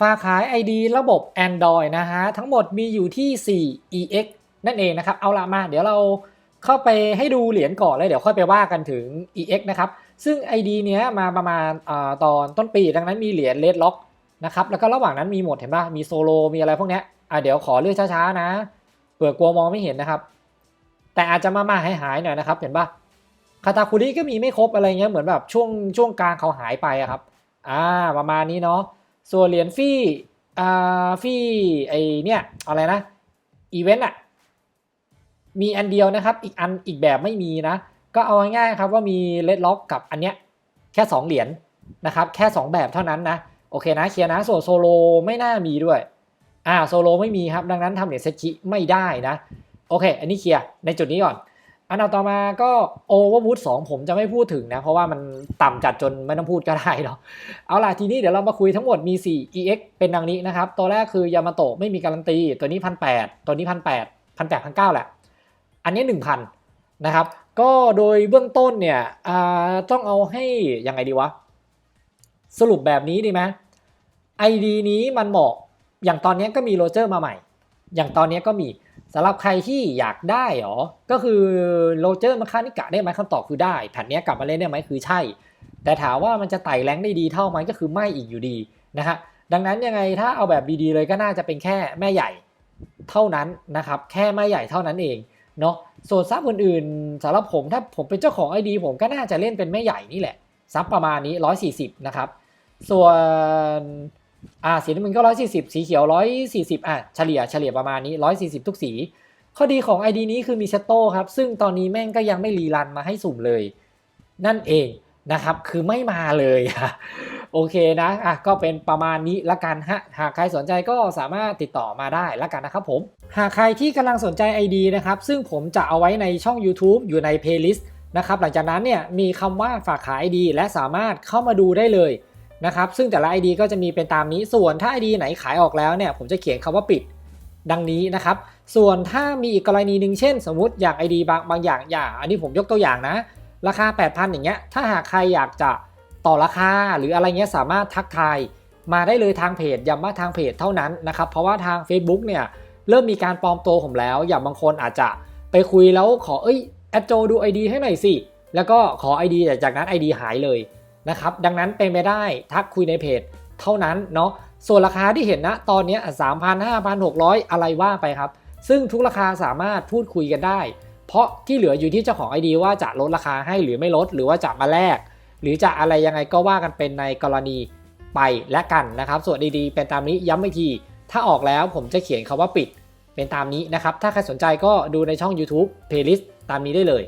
ฝากขาย ID ระบบ Android นะฮะ ทั้งหมดมีอยู่ที่ 4 EX นั่นเองนะครับ เอาละมาเดี๋ยวเราเข้าไปให้ดูเหรียญก่อนแล้วเดี๋ยวค่อยไปว่ากันถึง EX นะครับ ซึ่ง ID เนี้ยมาประมาณอตอนต้นปี ดังนั้นมีเหรียญ Red Lock นะครับ แล้วก็ระหว่างนั้นมีหมดเห็นป่ะ มีโซโล มีอะไรพวกเนี้ยอะเดี๋ยวขอเลือกช้าๆนะเผื่อกลัวมองไม่เห็นนะครับ แต่อาจจะมามาหายๆหน่อยนะครับ เห็นป่ะ คาตาคุริก็มีไม่ครบอะไรเงี้ย เหมือนแบบช่วงช่วงกลางเขาหายไปอะครับ อ่าประมาณนี้เนาะ ส่วนเหรียญฟี่อ่าฟี่ไอเนี่ยอะไรนะอีเวนต์อะมีอันเดียวนะครับ อีกอันอีกแบบไม่มีนะ ก็เอาง่ายๆครับว่ามีเลดล็อกกับอันเนี้ยแค่ 2 เหรียญนะครับ แค่ 2 แบบเท่านั้นนะ โอเคนะเคลียร์นะส่วนโซโลไม่น่ามีด้วยอ่าโซโลไม่มีครับ ดังนั้นทำเหรียญเซคิไม่ได้นะ โอเค อันนี้เคลียร์ในจุดนี้ก่อน อันดับต่อมาก็โอเวอร์วูดสองผมจะไม่พูดถึงนะ เพราะว่ามันต่ำจัดจนไม่ต้องพูดก็ได้เนาะเอาล่ะทีนี้เดี๋ยวเรามาคุยทั้งหมดมี 4 EX เป็นดังนี้นะครับ ตัวแรกคือยามาโตะไม่มีการันตี ตัวนี้พันแตัวนี้พันแปดพันแปดพันเก้าแหละ อันนี้ 1,000 นะครับ ก็โดยเบื้องต้นเนี่ยต้องเอาให้ยังไงดีวะ สรุปแบบนี้ดีไหม ID นี้มันเหมาะอย่างตอนนี้ก็มีโรเจอร์มาใหม่ อย่างตอนนี้ก็มี สำหรับใครที่อยากได้หรอ ก็คือโรเจอร์มาคานิกะได้ไหมคำตอบคือได้ แผ่นนี้กลับมาเล่นได้ไหมคือใช่ แต่ถามว่ามันจะไต่แรงได้ดีเท่าไหมก็คือไม่อีกอยู่ดีนะฮะ ดังนั้นยังไงถ้าเอาแบบดีๆเลยก็น่าจะเป็นแค่แม่ใหญ่เท่านั้นนะครับ แค่แม่ใหญ่เท่านั้นเองเนาะ ส่วนซับอื่นๆสำหรับผมถ้าผมเป็นเจ้าของ ID ผมก็น่าจะเล่นเป็นแม่ใหญ่นี่แหละซับประมาณนี้ 140 นะครับ ส่วน อ่าสีน้ำเงินก็140สีเขียว140อะเฉลี่ยเฉลี่ยประมาณนี้140ทุกสี ข้อดีของ ID นี้คือมีเซตโต้ครับ ซึ่งตอนนี้แม่งก็ยังไม่รีรันมาให้สุ่มเลย นั่นเองนะครับ คือไม่มาเลยโอเคนะอะก็เป็นประมาณนี้ละกันฮะ หากใครสนใจก็สามารถติดต่อมาได้ละกันนะครับผม หากใครที่กำลังสนใจ ID นะครับ ซึ่งผมจะเอาไว้ในช่อง YouTube อยู่ใน playlist นะครับ หลังจากนั้นเนี่ยมีคำว่าฝากขาย ID และสามารถเข้ามาดูได้เลย นะครับซึ่งแต่ละ ID ก็จะมีเป็นตามนี้ส่วนถ้า ID ไหนขายออกแล้วเนี่ยผมจะเขียนคำว่าปิดดังนี้นะครับ ส่วนถ้ามีอีกกรณีหนึ่งเช่น สมมุติอย่าง ID บางบางอย่างอย่าง อันนี้ผมยกตัวอย่างนะ ราคา 8,000 อย่างเงี้ยถ้าหากใครอยากจะต่อราคาหรืออะไรเงี้ยสามารถทักทายมาได้เลยทางเพจย้ำว่าทางเพจเท่านั้นนะครับเพราะว่าทาง Facebook เนี่ยเริ่มมีการปลอมตัวผมแล้ว อย่างบางคนอาจจะไปคุยแล้วขอเอ้ยแอดโจดู ID ให้หน่อยสิแล้วก็ขอ ID แต่จากนั้น ID หายเลย นะครับดังนั้นเป็นไปได้ทักคุยในเพจเท่านั้นเนาะส่วนราคาที่เห็นนะตอนนี้สามพันห้าพันหกร้อยอะไรว่าไปครับ ซึ่งทุกราคาสามารถพูดคุยกันได้ เพราะที่เหลืออยู่ที่เจ้าของ ID ว่าจะลดราคาให้หรือไม่ลด หรือว่าจะมาแลกหรือจะอะไรยังไงก็ว่ากันเป็นในกรณีไปและกันนะครับ ส่วนดีๆ เป็นตามนี้ย้ำอีกที ถ้าออกแล้วผมจะเขียนคาว่าปิด เป็นตามนี้นะครับ ถ้าใครสนใจก็ดูในช่อง YouTube playlist ตามนี้ได้เลย